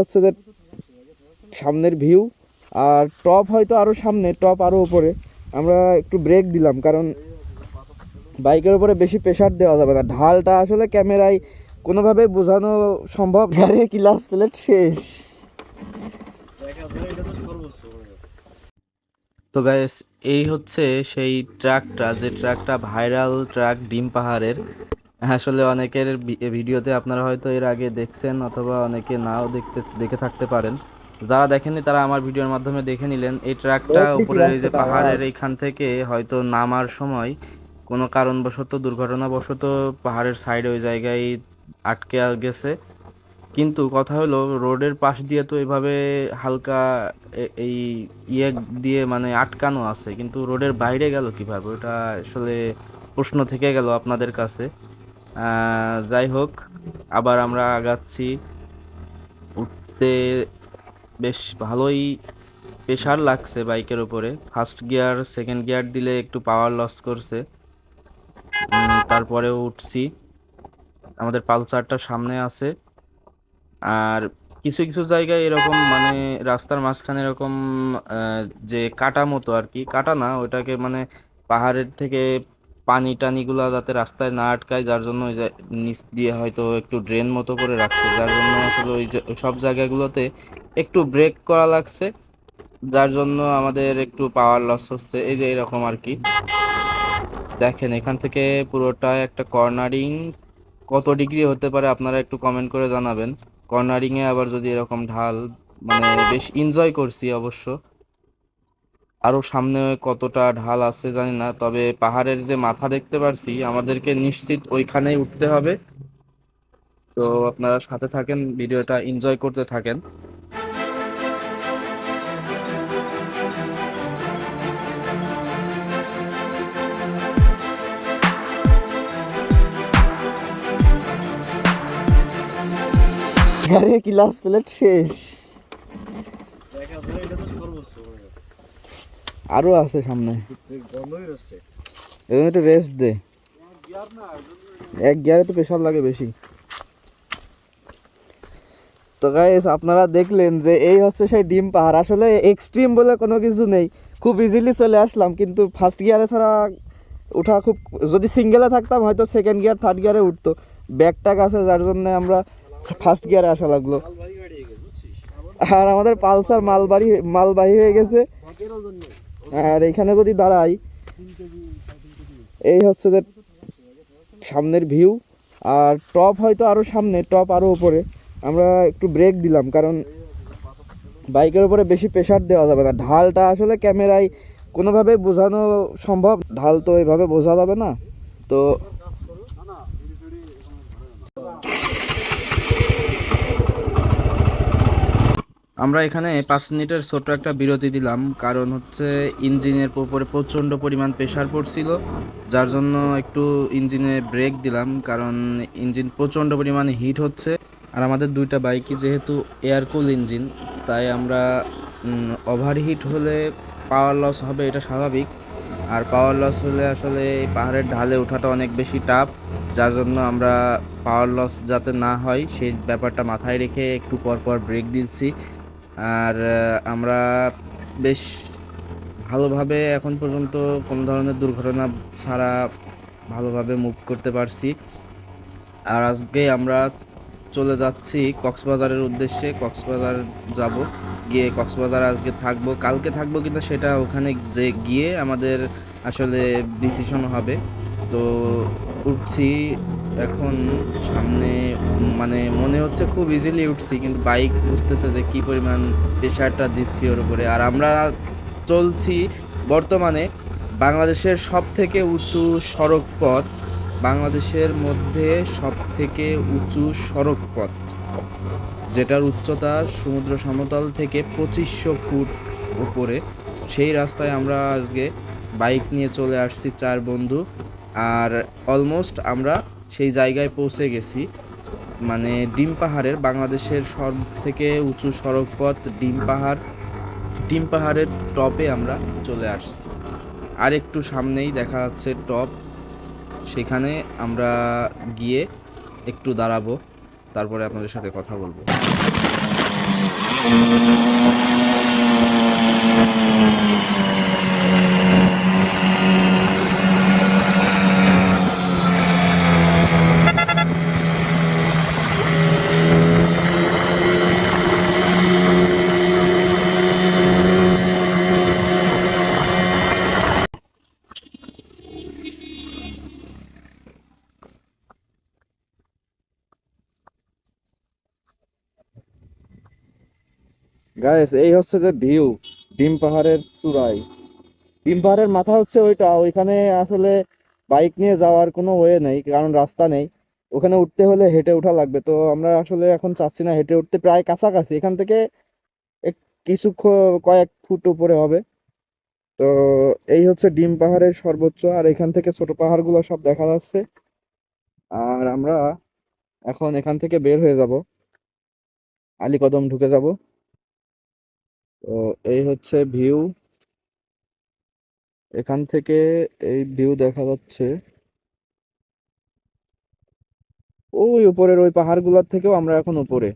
হচ্ছে যে সামনের ভিউ আর টপ হয়তো আরও সামনে টপ আরও উপরে। আমরা একটু ব্রেক দিলাম, কারণ বাইকের উপরে বেশি প্রেশার দেওয়া যাবে না। ঢালটা আসলে ক্যামেরায় কোনোভাবে বোঝানো সম্ভব গাড়ির ক্লাস প্লেট শেষ। তো গাইস এই হচ্ছে সেই ট্রাকটা যে ট্রাকটা ভাইরাল ট্রাক ডিম পাহাড়ের। আসলে অনেকের ভিডিওতে আপনারা হয়তো এর আগে দেখছেন অথবা অনেকে নাও দেখতে দেখে থাকতে পারেন। যারা দেখেননি তারা আমার ভিডিওর মাধ্যমে দেখে নিলেন। এই ট্রাকটা উপরের এই যে পাহাড়ের এইখান থেকে হয়তো নামার সময় কোনো কারণবশত দুর্ঘটনাবশত পাহাড়ের সাইড ওই জায়গায় আটকে গেছে। কিন্তু কথা হলো রোডের পাশ দিয়ে তো এভাবে হালকা এই ইয়ে দিয়ে মানে আটকানো আছে। কিন্তু রোডের বাইরে গেল কীভাবে? ওটা আসলে প্রশ্ন থেকে গেল আপনাদের কাছে। যাই হোক, আবার আমরা আগাচ্ছি। উঠতে বেশ ভালোই প্রেশার লাগছে বাইকের উপরে। ফার্স্ট গিয়ার সেকেন্ড গিয়ার দিলে একটু পাওয়ার লস করছে। তারপরেও উঠছি। আমাদের পালসারটা সামনে আছে। আর কিছু কিছু জায়গায় এরকম মানে রাস্তার মাঝখানে এরকম যে কাটা মতো আর কি, কাটা না, ওটাকে মানে পাহাড়ের থেকে পানি টানিগুলা যাতে রাস্তায় না আটকায়, যার জন্য ওই নিচ দিয়ে হয়তো একটু ড্রেন মতো করে রাখছে, যার জন্য আসলে ওই সব জায়গাগুলোতে একটু ব্রেক করা লাগছে, যার জন্য আমাদের একটু পাওয়ার লস হচ্ছে, এই যে এরকম আর কি দেখেন, এখান থেকে পুরোটা একটা কর্নারিং কত ডিগ্রি হতে পারে আপনারা একটু কমেন্ট করে জানাবেন। কর্নারিং এ আবার যদি এরকম ঢাল মানে বেশ এনজয় করছি অবশ্য। আরও সামনে কতটা ঢাল আছে জানি না, তবে পাহাড়ের যে মাথা দেখতে পারছি, আমাদেরকে নিশ্চিত ওইখানেই উঠতে হবে। তো আপনারা সাথে থাকেন, ভিডিওটা এনজয় করতে থাকেন। ক্লাস প্লেট শেষ। আরও আছে সামনে। এজন্য একটু রেস্ট দে। এক গিয়ারে তো প্রেশার লাগে বেশি। তো গাইস আপনারা দেখলেন যে এই হচ্ছে সেই ডিম পাহাড়। আসলে এক্সট্রিম বলে কোনো কিছু নেই। খুব ইজিলি চলে আসলাম কিন্তু ফার্স্ট গিয়ারে ছাড়া ওঠা খুব যদি সিঙ্গেলে থাকতাম হয়তো সেকেন্ড গিয়ার থার্ড গিয়ারে উঠতো। ব্যাকটাক আছে যার জন্য আমরা ফার্স্ট গিয়ারে আসা লাগল। আর আমাদের পালসার মালবাড়ি মালবাহী হয়ে গেছে। আর এখানে যদি দাঁড়াই, এই হচ্ছে যে সামনের ভিউ আর টপ হয়তো আরও সামনে টপ আরও উপরে। আমরা একটু ব্রেক দিলাম, কারণ বাইকের উপরে বেশি প্রেশার দেওয়া যাবে না। ঢালটা আসলে ক্যামেরায় কোনোভাবে বোঝানো সম্ভব, ঢাল তো এভাবে বোঝা যাবে না। তো আমরা এখানে পাঁচ মিনিটের ছোট্ট একটা বিরতি দিলাম, কারণ হচ্ছে ইঞ্জিনের উপরে প্রচণ্ড পরিমাণ প্রেশার পড়ছিল, যার জন্য একটু ইঞ্জিনে ব্রেক দিলাম, কারণ ইঞ্জিন প্রচণ্ড পরিমাণে হিট হচ্ছে। আর আমাদের দুইটা বাইকই যেহেতু এয়ার কুল ইঞ্জিন তাই আমরা ওভারহিট হলে পাওয়ার লস হবে, এটা স্বাভাবিক। আর পাওয়ার লস হলে আসলে পাহাড়ের ঢালে ওঠাটা অনেক বেশি টাফ যার জন্য আমরা পাওয়ার লস যাতে না হয়, সেই ব্যাপারটা মাথায় রেখে একটু পর পর ব্রেক দিচ্ছি। আর আমরা বেশ ভালোভাবে এখন পর্যন্ত কোনো ধরনের দুর্ঘটনা ছাড়া ভালোভাবে মুভ করতে পারছি। আর আজকে আমরা চলে যাচ্ছি কক্সবাজারের উদ্দেশ্যে। কক্সবাজার যাব, গিয়ে কক্সবাজার আজকে থাকব। কালকে থাকব কিন্তু সেটা ওখানে যে গিয়ে আমাদের আসলে ডিসিশন হবে। তো উঠছি এখন সামনে মানে মনে হচ্ছে খুব ইজিলি উঠছি, কিন্তু বাইক বুঝতেছে যে কি পরিমাণ প্রেশারটা দিচ্ছি ওর উপরে। আর আমরা চলছি বর্তমানে বাংলাদেশের সব থেকে উঁচু সড়ক পথ বাংলাদেশের মধ্যে সব থেকে উঁচু সড়ক পথ যেটার উচ্চতা সমুদ্র সমতল থেকে পঁচিশশো ফুট উপরে। সেই রাস্তায় আমরা আজকে বাইক নিয়ে চলে আসছি চার বন্ধু। আর অলমোস্ট আমরা সেই জায়গায় পৌঁছে গেছি। মানে ডিম পাহাড়ের বাংলাদেশের সব থেকে উঁচু সড়ক পথ ডিম পাহাড়। ডিম পাহাড়ের টপে আমরা চলে আসছি। আর একটু সামনেই দেখা যাচ্ছে টপ। সেখানে আমরা গিয়ে একটু দাঁড়াবো। তারপরে আপনাদের সাথে কথা বলব। গাইস এই হচ্ছে যে ভিউ ডিম পাহাড়ের চূড়ায়। ডিম পাহাড়ের মাথা হচ্ছে ওইটা, ওইখানে আসলে বাইক নিয়ে যাওয়ার কোনো ওয়ে নেই, কারণ রাস্তা নেই। ওখানে উঠতে হলে হেঁটে ওঠা লাগবে, তো আমরা আসলে এখন চাচ্ছি না হেঁটে উঠতে, প্রায় কাছাকাছি। এখান থেকে কিছু কয়েক ফুট উপরে হবে। তো এই হচ্ছে ডিম পাহাড়ের সর্বোচ্চ, আর এখান থেকে ছোট পাহাড়গুলো সব দেখা যাচ্ছে। আর আমরা এখন এখান থেকে বের হয়ে যাব। আলীকদম ঢুকে যাব। তো এই হচ্ছে ভিউ এখান থেকে এই ভিউ দেখা যাচ্ছে। ওই উপরের ওই পাহাড়গুলোর থেকেও আমরা এখন উপরে।